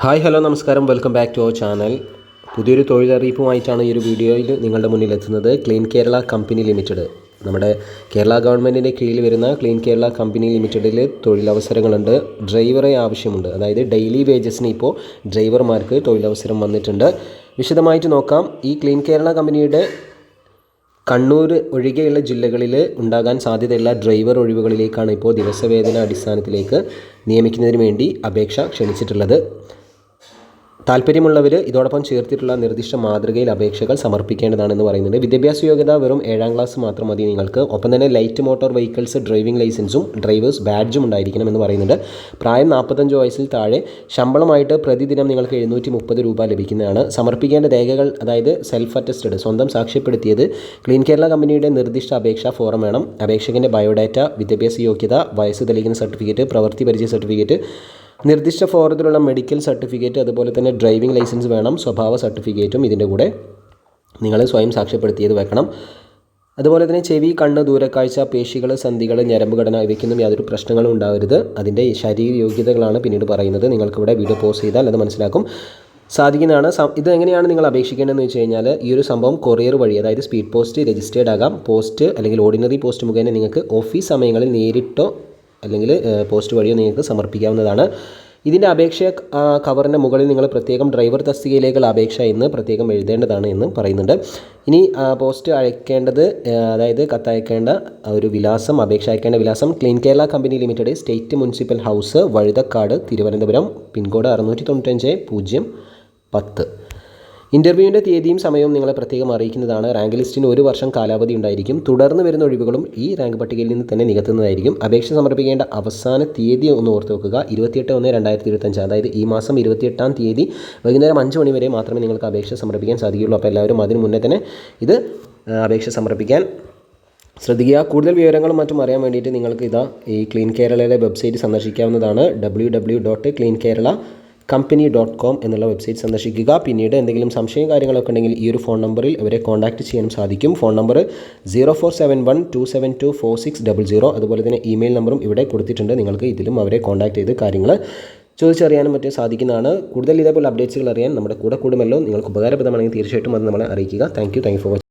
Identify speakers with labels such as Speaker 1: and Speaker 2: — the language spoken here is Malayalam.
Speaker 1: ഹായ് ഹലോ നമസ്കാരം. Welcome back to our channel. പുതിയൊരു തൊഴിലറിയിപ്പുമായിട്ടാണ് ഈ ഒരു വീഡിയോയിൽ നിങ്ങളുടെ മുന്നിൽ എത്തുന്നത് ക്ലീൻ കേരള കമ്പനി ലിമിറ്റഡ്. നമ്മുടെ കേരള ഗവൺമെന്റിന്റെ കീഴിൽ വരുന്ന ക്ലീൻ കേരള കമ്പനി ലിമിറ്റഡിൽ തൊഴിലവസരങ്ങളുണ്ട്. ഡ്രൈവറെ ആവശ്യമുണ്ട്. അതായത് ഡെയിലി വേജസിന് ഇപ്പോൾ ഡ്രൈവർമാർക്ക് തൊഴിലവസരം വന്നിട്ടുണ്ട്. വിശദമായിട്ട് നോക്കാം. ഈ ക്ലീൻ കേരള കമ്പനിയുടെ കണ്ണൂർ ഒഴികെയുള്ള ജില്ലകളിൽ ഉണ്ടാകാൻ സാധ്യതയുള്ള ഡ്രൈവർ ഒഴിവുകളിലേക്കാണ് ഇപ്പോൾ ദിവസവേതന അടിസ്ഥാനത്തിലേക്ക് നിയമിക്കുന്നതിന് വേണ്ടി അപേക്ഷ ക്ഷണിച്ചിട്ടുള്ളത്. താല്പര്യമുള്ളവർ ഇതോടൊപ്പം ചേർത്തിട്ടുള്ള നിർദ്ദിഷ്ട മാതൃകയിൽ അപേക്ഷകൾ സമർപ്പിക്കേണ്ടതാണെന്ന് പറയുന്നുണ്ട്. വിദ്യാഭ്യാസ യോഗ്യത വെറും ഏഴാം ക്ലാസ് മാത്രം മതി നിങ്ങൾക്ക്. ഒപ്പം തന്നെ ലൈറ്റ് മോട്ടോർ വെഹിക്കിൾസ് ഡ്രൈവിംഗ് ലൈസൻസും ഡ്രൈവേഴ്സ് ബാഡ്ജും ഉണ്ടായിരിക്കണം എന്ന് പറയുന്നുണ്ട്. പ്രായം നാൽപ്പത്തഞ്ച് വയസ്സിൽ താഴെ ശമ്പളമായിട്ട് പ്രതിദിനം നിങ്ങൾക്ക് എഴുന്നൂറ്റി മുപ്പത് രൂപ ലഭിക്കുന്നതാണ്. സമർപ്പിക്കേണ്ട രേഖകൾ അതായത് സെൽഫ് അറ്റസ്റ്റഡ് സ്വന്തം സാക്ഷ്യപ്പെടുത്തിയത് ക്ലീൻ കേരള കമ്പനിയുടെ നിർദ്ദിഷ്ട അപേക്ഷാ ഫോറം വേണം. അപേക്ഷകന്റെ ബയോഡാറ്റ വിദ്യാഭ്യാസ യോഗ്യത വയസ്സ് തെളിയിക്കുന്ന സർട്ടിഫിക്കറ്റ് പ്രവൃത്തി പരിചയ സർട്ടിഫിക്കറ്റ് നിർദ്ദിഷ്ട ഫോറത്തിലുള്ള മെഡിക്കൽ സർട്ടിഫിക്കറ്റ് അതുപോലെ തന്നെ ഡ്രൈവിംഗ് ലൈസൻസ് വേണം സ്വഭാവ സർട്ടിഫിക്കറ്റും ഇതിന്റെ കൂടെ നിങ്ങൾ സ്വയം സാക്ഷ്യപ്പെടുത്തിയത് വെക്കണം. അതുപോലെ തന്നെ ചെവി കണ്ണ് ദൂരക്കാഴ്ച പേശികൾ സന്ധികൾ ഞരമ്പ് ഘടന ഇവയ്ക്കൊന്നും യാതൊരു പ്രശ്നങ്ങളും ഉണ്ടാവരുത്. അതിന്റെ ശരീര യോഗ്യതകളാണ് പിന്നീട് പറയുന്നത്. നിങ്ങൾക്കിവിടെ വീഡിയോ പോസ്റ്റ് ചെയ്താൽ അത് മനസ്സിലാക്കും. സാധിക്കുന്നതാണ്. ഇത് എങ്ങനെയാണ് നിങ്ങൾ അപേക്ഷിക്കേണ്ടതെന്ന് വെച്ച് കഴിഞ്ഞാൽ ഈ ഒരു സംഭവം കൊറിയർ വഴി അതായത് സ്പീഡ് പോസ്റ്റ് രജിസ്റ്റേർഡ് ആകാം. പോസ്റ്റ് അല്ലെങ്കിൽ ഓർഡിനറി പോസ്റ്റ് മുഖേന നിങ്ങൾക്ക് ഓഫീസ് സമയങ്ങളിൽ നേരിട്ടോ അല്ലെങ്കിൽ പോസ്റ്റ് വഴിയോ നിങ്ങൾക്ക് സമർപ്പിക്കാവുന്നതാണ്. ഇതിന്റെ അപേക്ഷ കവറിന്റെ മുകളിൽ നിങ്ങൾ പ്രത്യേകം ഡ്രൈവർ തസ്തികയിലേക്കുള്ള അപേക്ഷ എന്ന് പ്രത്യേകം എഴുതേണ്ടതാണ് എന്ന് പറയുന്നുണ്ട്. ഇനി പോസ്റ്റ് അയക്കേണ്ടത് അതായത് കത്തയക്കേണ്ട ഒരു വിലാസം അപേക്ഷ അയക്കേണ്ട വിലാസം clean Kerala company limited state municipal house Vazhuthacaud Thiruvananthapuram pin code അറുന്നൂറ്റി തൊണ്ണൂറ്റഞ്ച് പൂജ്യം പത്ത്. ഇന്റർവ്യൂവിന്റെ തീയതിയും സമയവും നിങ്ങളെ പ്രത്യേകം അറിയിക്കുന്നതാണ്. റാങ്ക് ലിസ്റ്റിന് ഒരു വർഷം കാലാവധി ഉണ്ടായിരിക്കും. തുടർന്ന് വരുന്ന ഒഴിവുകളും ഈ റാങ്ക് പട്ടികയിൽ നിന്ന് തന്നെ നികത്തുന്നതായിരിക്കും. അപേക്ഷ സമർപ്പിക്കേണ്ട അവസാന തീയതി ഒന്ന് ഓർത്ത് വെക്കുക. ഇരുപത്തിയെട്ട് ഒന്ന് രണ്ടായിരത്തി ഇരുപത്തഞ്ച് അതായത് ഈ മാസം ഇരുപത്തിയെട്ടാം തീയതി വൈകുന്നേരം അഞ്ച് മണി വരെ മാത്രമേ നിങ്ങൾക്ക് അപേക്ഷ സമർപ്പിക്കാൻ സാധിക്കുകയുള്ളൂ. അപ്പോൾ എല്ലാവരും അതിന് മുന്നേ തന്നെ ഇത് അപേക്ഷ സമർപ്പിക്കാൻ ശ്രദ്ധിക്കുക. കൂടുതൽ വിവരങ്ങളും മറ്റും അറിയാൻ വേണ്ടിയിട്ട് നിങ്ങൾക്ക് ഇതാ ഈ ക്ലീൻ കേരളയുടെ website സന്ദർശിക്കാവുന്നതാണ്. W W dot clean Kerala company dot com എന്നുള്ള വെബ്സൈറ്റ് സന്ദർശിക്കുക. പിന്നീട് എന്തെങ്കിലും സംശയം കാര്യങ്ങളൊക്കെ ഉണ്ടെങ്കിൽ ഈ ഒരു ഫോൺ നമ്പറിൽ ഇവരെ കോൺടാക്റ്റ് ചെയ്യാനും സാധിക്കും. Phone number zero four seven one two seven two four six double zero അതുപോലെ തന്നെ ഇമെയിൽ നമ്പറും ഇവിടെ കൊടുത്തിട്ടുണ്ട്. നിങ്ങൾക്ക് ഇതിലും അവരെ കോൺടാക്ട് ചെയ്ത് കാര്യങ്ങൾ ചോദിച്ചറിയാനും മറ്റും സാധിക്കുന്നതാണ്. കൂടുതൽ ഇതേപോലെ അപ്ഡേറ്റ്സുകൾ അറിയാൻ നമ്മുടെ കൂടെ കൂടുമല്ലോ. നിങ്ങൾക്ക് ഉപകാരപ്രദമാണെങ്കിൽ തീർച്ചയായിട്ടും അത് നമ്മളെ അറിയിക്കുക. Thank you thank you for